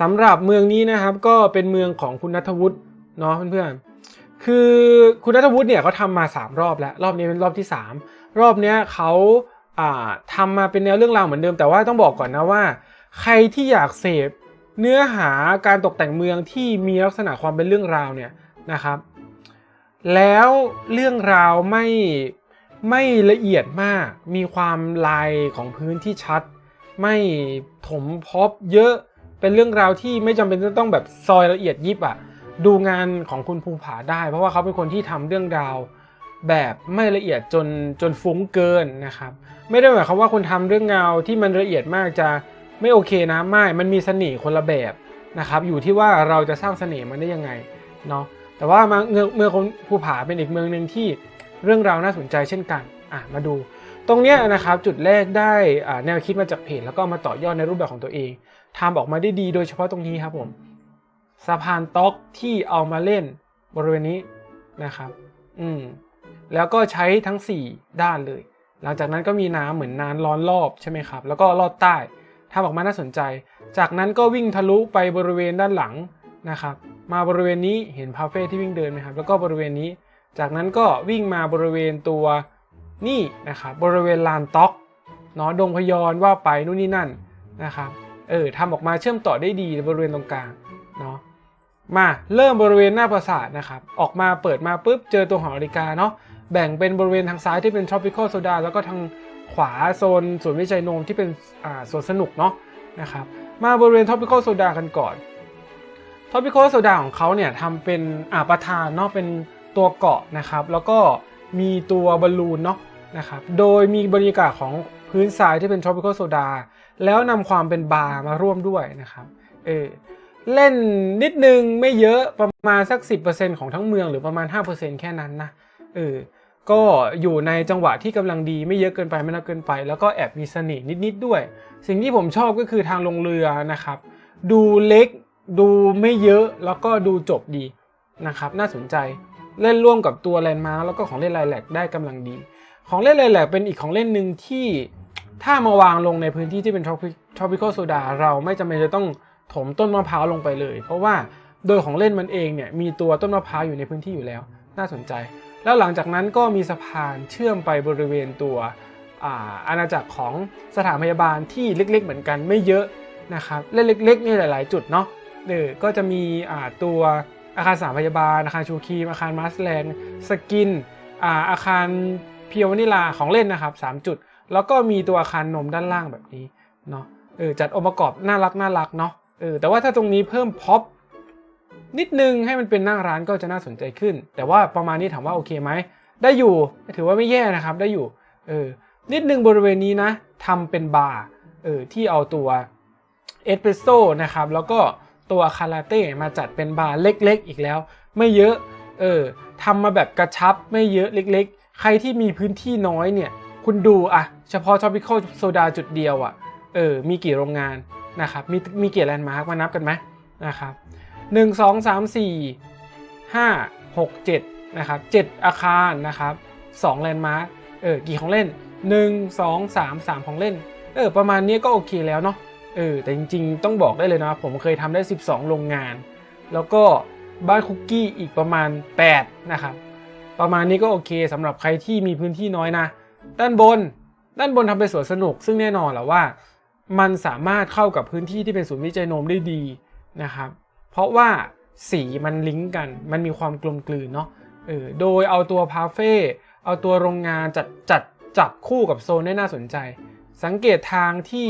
สำหรับเมืองนี้นะครับก็เป็นเมืองของคุณนัทวุฒิเนาะเพื่อนๆคือคุณนัทวุฒิเนี่ยเขาทำมา 3 รอบแล้ว รอบนี้เป็นรอบที่ 3 รอบเนี้ยเขาอ่าทำมาเป็นแนวเรื่องราวเหมือนเดิมแต่ว่าต้องบอกก่อนนะว่า ใครที่อยากเสพเนื้อหาการตกแต่งเมืองที่มีลักษณะความเป็นเรื่องราวเนี่ยนะครับ แล้วเรื่องราวไม่ไม่ละเอียดมาก มีความลายของพื้นที่ชัด ไม่ถมพบเยอะ เป็นเรื่องราวที่ไม่จำเป็นจะต้องแบบซอยละเอียดยิบอะดูงานของคุณภูผาได้ เพราะว่าเขาเป็นคนที่ทำเรื่องราวแบบไม่ละเอียดจนจนฟุ้งเกินนะครับ ไม่ได้หมายความว่าคนทำเรื่องราวที่มันละเอียดมากจะไม่โอเคนะไม่มันมีเสน่ห์คนละแบบนะครับ อยู่ที่ว่าเราจะสร้างเสน่ห์มันได้ยังไงเนาะแต่ว่ามาเมืองเมืองคนภูผาเป็นอีกเมืองหนึ่งที่เรื่องราวน่าสนใจเช่นกันอะมาดู ตรงเนี้ยนะครับจุดแรกได้แนวคิดมาจากเพจแล้วก็มาต่อยอดในรูปแบบของตัวเองทำออกมาได้ดีโดยเฉพาะตรงนี้ครับผมสะพานต๊อกที่เอามาเล่นบริเวณนี้นะครับ อืมแล้วก็ใช้ทั้ง 4 ด้านเลย หลังจากนั้นก็มีน้ำเหมือนน้ำล้อนรอบใช่ไหมครับ แล้วก็ลอดใต้ทำออกมาน่าสนใจ จากนั้นก็วิ่งทะลุไปบริเวณด้านหลังนะครับ มาบริเวณนี้เห็นพาเฟ่ที่วิ่งเดินไหมครับ แล้วก็บริเวณนี้ จากนั้นก็วิ่งมาบริเวณตัว นี่นะครับบริเวณลานต็อกเนาะดงพยอนว่าไปนู่นนี่นั่นนะครับเออทำออกมาเชื่อมต่อได้ดีบริเวณตรงกลางเนาะมาเริ่มบริเวณหน้าปราสาทนะครับออกมาเปิดมาปุ๊บเจอตัวหอนาฬิกาเนาะแบ่งเป็นบริเวณทางซ้ายที่เป็น tropical soda แล้วก็ทางขวาโซนศูนวิจัยนมที่เป็นอ่าสวนสนุกเนาะนะครับมาบริเวณ tropical soda กันก่อน tropical soda ของเขาเนี่ยทำเป็นอ่าประธานเนาะเป็นตัวเกาะนะครับ แล้วก็ มีตัวบอลลูนเนาะนะครับ โดยมีบรรยากาศของพื้นทรายที่เป็น tropical soda แล้วนำความเป็นบาร์มาร่วมด้วยนะครับเออเล่นนิดนึงไม่เยอะประมาณสัก 10%ของทั้งเมืองหรือประมาณ 5%แค่นั้นนะเออก็อยู่ในจังหวะที่กำลังดีไม่เยอะเกินไปไม่น้อยเกินไป แล้วก็แอบมีเสน่ห์นิดๆด้วย สิ่งที่ผมชอบก็คือทางลงเรือนะครับ ดูเล็ก ดูไม่เยอะแล้วก็ดูจบดีนะครับ น่าสนใจ เล่นร่วมกับตัวแลนด์มาร์แล้วก็ของเล่นไลแลกได้กำลังดี ของเล่นไลแลกเป็นอีกของเล่นหนึ่งที่ถ้ามาวางลงในพื้นที่ที่เป็น tropical soda เราไม่จำเป็นจะต้องถมต้นมะพร้าวลงไปเลย เพราะว่าโดยของเล่นมันเองเนี่ยมีตัวต้นมะพร้าวอยู่ในพื้นที่อยู่แล้ว น่าสนใจ แล้วหลังจากนั้นก็มีสะพานเชื่อมไปบริเวณตัวอาอาณาจักรของสถานพยาบาลที่เล็ก ๆ เหมือนกันไม่เยอะนะครับเล็กๆนี่หลาย ๆ จุดเนาะเออก็จะมีอาตัว อาคารสานพยาบาล อาคารชูคีมอาคารมาสแลนสกินอ่าอาคารเพียววานิลาของเล่นนะครับ 3 จุด แล้วก็มีตัวอาคารนมด้านล่างแบบนี้เนาะเออจัดองค์ประกอบน่ารักน่ารักเนาะเออแต่ว่าถ้าตรงนี้เพิ่มพ็อปนิดนึงให้มันเป็นนั่งร้านก็จะน่าสนใจขึ้น แต่ว่าประมาณนี้ถามว่าโอเคไหมได้อยู่ถือว่าไม่แย่นะครับได้อยู่เออนิดนึงบริเวณนี้นะทำเป็นบาร์เออที่เอาตัวเอสเปรสโซ่นะครับแล้วก็ ตัวคาราเต้มาจัดเป็นบาร์เล็กๆ อีกแล้ว ไม่เยอะเออทำมาแบบกระชับไม่เยอะเล็ก ๆ ใครที่มีพื้นที่น้อยเนี่ย คุณดูอะเฉพาะ tropical soda จุดเดียวอะเออมีกี่โรงงานนะครับมีมีกี่แลนด์มาร์กมานับกันไหมนะครับหนึ่งสองสามสี่ห้าหกเจ็ดนะครับเจ็ดอาคารนะครับสองแลนด์มาร์กเออกี่ของเล่นหนึ่งสองสามสามของเล่นเออประมาณนี้ก็โอเคแล้วเนาะ เออแต่จริงๆ ต้องบอกได้เลยนะ ผมเคยทำได้ 12 โรงงาน แล้วก็บ้านคุกกี้อีกประมาณ 8 นะครับ ประมาณนี้ก็โอเคสำหรับใครที่มีพื้นที่น้อยนะ ด้านบน ด้านบนทำเป็นสวนสนุก ซึ่งแน่นอนแหละว่า มันสามารถเข้ากับพื้นที่ที่เป็นศูนย์วิจัยนมได้ดีนะครับ เพราะว่าสีมันลิงก์กัน มันมีความกลมกลืนเนาะเออโดยเอาตัวพาเฟ่เอาตัวโรงงานจัดจัดจับคู่กับโซนได้น่าสนใจ สังเกตทางที่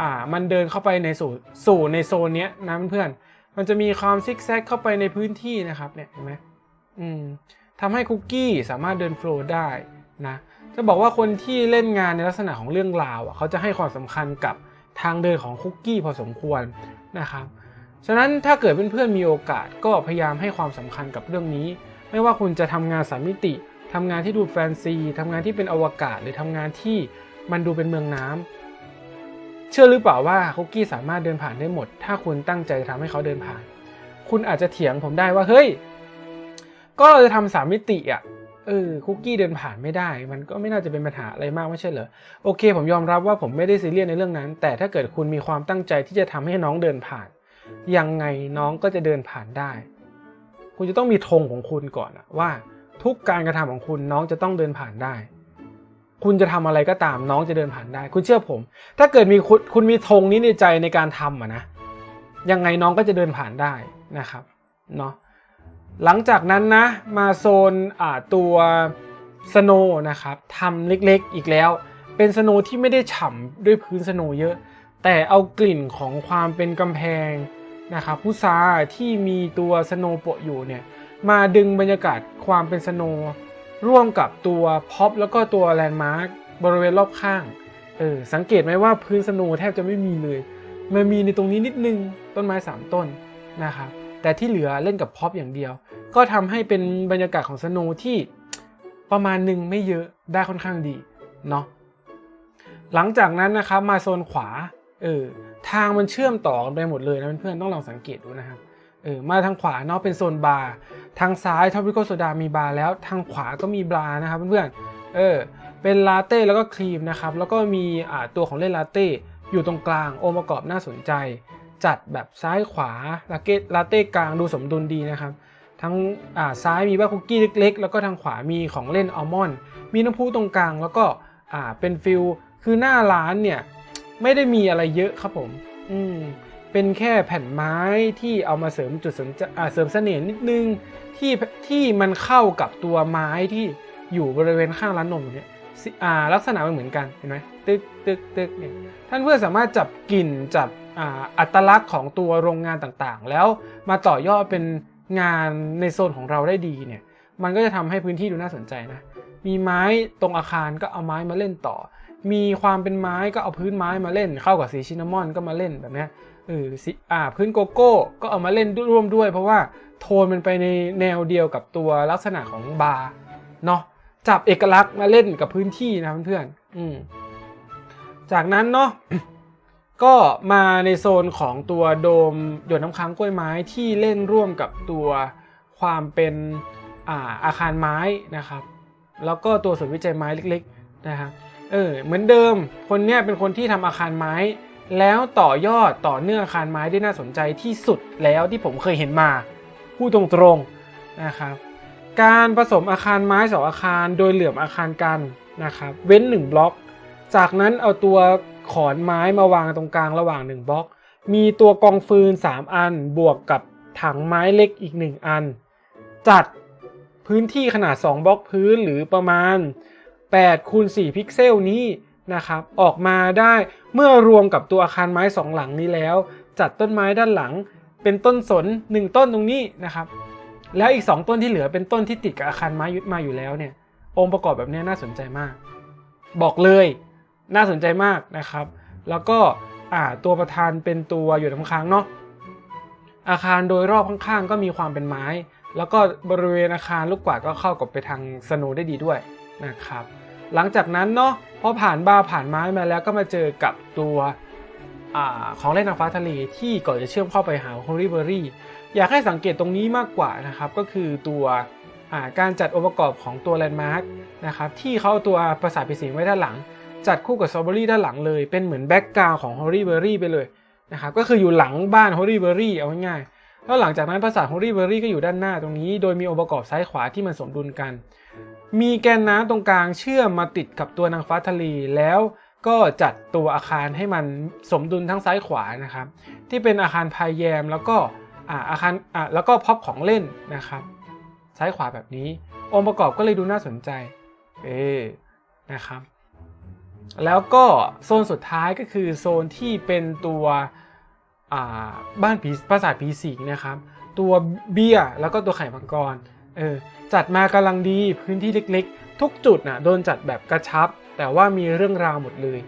อ่ามันเดินเข้าไปในสู่สู่ในโซนเนี้ยนะเพื่อนมันจะมีความซิกแซกเข้าไปในพื้นที่นะครับเนี่ยเห็นไหมอืมทำให้คุกกี้สามารถเดินโฟล์ได้นะจะบอกว่าคนที่เล่นงานในลักษณะของเรื่องราวอะเขาจะให้ความสำคัญกับทางเดินของคุกกี้พอสมควรนะครับฉะนั้นถ้าเกิดเพื่อนๆมีโอกาสก็พยายามให้ความสำคัญกับเรื่องนี้ ไม่ว่าคุณจะทำงานสามมิติทำงานที่ดูแฟนซีทำงานที่เป็นอวกาศ หรือทำงานที่มันดูเป็นเมืองน้ำ เชื่อหรือเปล่าว่าคุกกี้สามารถเดินผ่านได้หมด ถ้าคุณตั้งใจทำให้เขาเดินผ่าน คุณอาจจะเถียงผมได้ว่าเฮ้ย ก็เราจะทำสามมิติอะเออคุกกี้เดินผ่านไม่ได้ มันก็ไม่น่าจะเป็นปัญหาอะไรมากไม่ใช่เหรอโอเค ผมยอมรับว่าผมไม่ได้ซีเรียสในเรื่องนั้น แต่ถ้าเกิดคุณมีความตั้งใจที่จะทำให้น้องเดินผ่าน ยังไงน้องก็จะเดินผ่านได้ คุณจะต้องมีธงของคุณก่อนว่า ทุกการกระทำของคุณน้องจะต้องเดินผ่านได้ คุณจะทำอะไรก็ตามน้องจะเดินผ่านได้ คุณเชื่อผม ถ้าเกิดมีคุณคุณมีธงนี้ในใจในการทำอะนะยังไงน้องก็จะเดินผ่านได้นะครับเนาะหลังจากนั้นนะมาโซนอ่าตัวสโนนะครับทำเล็กๆอีกแล้ว เป็นสโนที่ไม่ได้ฉ่ำด้วยพื้นสโนเยอะ แต่เอากลิ่นของความเป็นกำแพงนะครับพุซาที่มีตัวสโนโปะอยู่เนี่ยมาดึงบรรยากาศความเป็นสโน ร่วมกับตัวพ็อปแล้วก็ตัวแลนด์มาร์คบริเวณรอบข้างเออสังเกตไหมว่าพื้นสโนแทบจะไม่มีเลย มันมีในตรงนี้นิดนึงต้นไม้ 3 ต้นนะครับแต่ที่เหลือเล่นกับพ็อปอย่างเดียว ก็ทำให้เป็นบรรยากาศของสโนที่ประมาณหนึ่งไม่เยอะได้ค่อนข้างดีเนาะหลังจากนั้นนะครับมาโซนขวาเออทางมันเชื่อมต่อกันไปหมดเลยนะเพื่อนๆต้องลองสังเกตดูนะครับเออมาทางขวาเนาะเป็นโซนบาร์ ทางซ้ายท็อปริโกโซดามีบาร์แล้วทางขวาก็มีบาร์นะครับเพื่อนๆเออเป็นลาเต้แล้วก็ครีมนะครับแล้วก็มีตัวของเล่นลาเต้อยู่ตรงกลางองค์ประกอบน่าสนใจ จัดแบบซ้ายขวาลาเกตลาเต้กลางดูสมดุลดีนะครับทั้งซ้ายมีบ้าคุกกี้เล็กๆ แล้วก็ทางขวามีของเล่นอัลมอนด์มีน้ำพุตรงกลางแล้วก็เป็นฟิลคือหน้าร้านเนี่ยไม่ได้มีอะไรเยอะครับผม อืม เป็นแค่แผ่นไม้ที่เอามาเสริมจุดเสริมเสริมเสน่ห์นิดนึงที่ที่มันเข้ากับตัวไม้ที่อยู่บริเวณข้างร้านนมเนี่ยลักษณะมันเหมือนกันเห็นไหมตึกตึกตึกเนี่ยท่านเพื่อนสามารถจับกลิ่นจับอ,อัตลักษณ์ของตัวโรงงานต่างๆ แล้วมาต่อยอดเป็นงานในโซนของเราได้ดีเนี่ยมันก็จะทำให้พื้นที่ดูน่าสนใจนะมีไม้ตรงอาคารก็เอาไม้มาเล่นต่อ มีความเป็นไม้ก็เอาพื้นไม้มาเล่น เข้ากับสีชินามอนก็มาเล่นแบบนี้ เออสีอ่าพื้นโกโก้ก็เอามาเล่นร่วมด้วย เพราะว่าโทนมันไปในแนวเดียวกับตัวลักษณะของบาร์เนาะจับเอกลักษณ์มาเล่นกับพื้นที่นะเพื่อนๆอืมจากนั้นเนาะก็มาในโซนของตัวโดมหยดน้ำค้างกล้วยไม้ที่เล่นร่วมกับตัวความเป็นอาอาคารไม้นะครับ แล้วก็ตัวศูนย์วิจัยไม้เล็กๆนะครับเออเหมือนเดิมคนเนี้ยเป็นคนที่ทำอาคารไม้ แล้วต่อยอดต่อเนื่องอาคารไม้ได้น่าสนใจที่สุดแล้วที่ผมเคยเห็นมาพูดตรงๆนะครับ การผสมอาคารไม้สองอาคารโดยเหลื่อมอาคารกันนะครับ เว้น 1 บล็อก จากนั้นเอาตัวขอนไม้มาวางตรงกลางระหว่าง 1 บล็อก มีตัวกองฟืน 3 อันบวกกับถังไม้เล็กอีก 1 อัน จัดพื้นที่ขนาด 2 บล็อกพื้นหรือประมาณ8คูณ4พิกเซลนี้ นะครับออกมาได้เมื่อรวมกับตัวอาคารไม้2หลังนี้แล้ว จัดต้นไม้ด้านหลัง เป็นต้นสน 1 ต้นตรงนี้นะครับ แล้วอีก 2 ต้นที่เหลือเป็นต้นที่ติดกับอาคารไม้ยึดมาอยู่แล้วเนี่ย องค์ประกอบแบบนี้น่าสนใจมาก บอกเลยน่าสนใจมากนะครับ แล้วก็อ่าตัวประธานเป็นตัวอยู่น้ำค้างเนาะอาคารโดยรอบข้างๆ ก็มีความเป็นไม้ แล้วก็บริเวณอาคารลูกกวาดก็เข้ากับไปทางสโนได้ดีด้วยนะครับ หลังจากนั้นเนาะ พอผ่านบาร์ผ่านไม้มาแล้วก็มาเจอกับตัวอของเล่นนางฟ้าทะเลที่ก่อนจะเชื่อมเข้าไปหาฮอริเบอรี่อยากให้สังเกตตรงนี้มากกว่านะครับ ก็คือตัวการจัดองค์ประกอบของตัวแลนด์มาร์กนะครับที่เขาเอาตัวประสาทผีสิงไว้ด้านหลัง จัดคู่กับสตรอเบอรี่ด้านหลังเลยเป็นเหมือนแบ็กกราวของฮอริเบอรี่ไปเลยนะครับก็คืออยู่หลังบ้านฮอริเบอรี่เอาง่ายๆแล้วหลังจากนั้นประสาทฮอริเบอรี่ก็อยู่ด้านหน้าตรงนี้ โดยมีองค์ประกอบซ้ายขวาที่มันสมดุลกัน มีแกนน้ำตรงกลางเชื่อมมาติดกับตัวนางฟ้าทะเลแล้วก็จัดตัวอาคารให้มันสมดุลทั้งซ้ายขวานะครับ ที่เป็นอาคารพายแยมแล้วก็อาคารแล้วก็พ็อปของเล่นนะครับ ซ้ายขวาแบบนี้ องค์ประกอบก็เลยดูน่าสนใจเอนะครับ แล้วก็โซนสุดท้ายก็คือโซนที่เป็นตัวบ้านผีปราสาทผีสิงนะครับ ตัวเบียร์แล้วก็ตัวไข่มังกร เออจัดมากำลังดีพื้นที่เล็กๆ ทุกจุดนะ่ะโดนจัดแบบกระชับ แต่ว่ามีเรื่องราวหมดเลย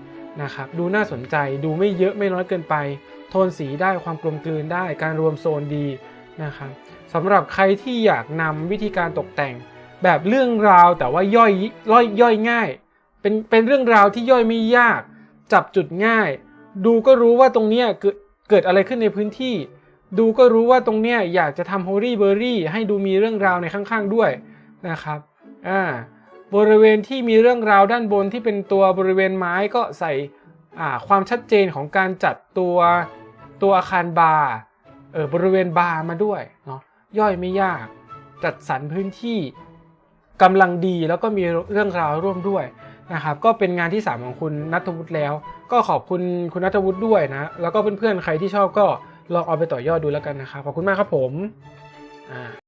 นะครับดูน่าสนใจดูไม่เยอะไม่น้อยเกินไป โทนสีได้ความกลมกลืนได้การรวมโซนดีนะครับสำหรับใครที่อยากนำวิธีการตกแต่ง แบบเรื่องราวแต่ว่าย่อยย่อยย่อยง่าย เป็นเป็นเรื่องราวที่ย่อยไม่ยาก จับจุดง่าย ดูก็รู้ว่าตรงนี้เกิดเกิดอะไรขึ้นในพื้นที่ ดูก็รู้ว่าตรงเนี้ยอยากจะทำโฮลี่เบอร์รี่ให้ดูมีเรื่องราวในข้างๆด้วยนะครับอ่าบริเวณที่มีเรื่องราวด้านบนที่เป็นตัวบริเวณไม้ก็ใส่อ่าความชัดเจนของการจัดตัวตัวอาคารบาร์เออบริเวณบาร์มาด้วยเนาะย่อยไม่ยาก จัดสรรพื้นที่กำลังดีแล้วก็มีเรื่องราวร่วมด้วยนะครับก็เป็นงานที่ 3 ของคุณนัทวุฒิแล้ว ก็ขอบคุณคุณนัทวุฒิด้วยนะ แล้วก็เพื่อนๆใครที่ชอบก็ ลองเอาไปต่อยอดดูแล้วกันนะครับขอบคุณมากครับผมอ่า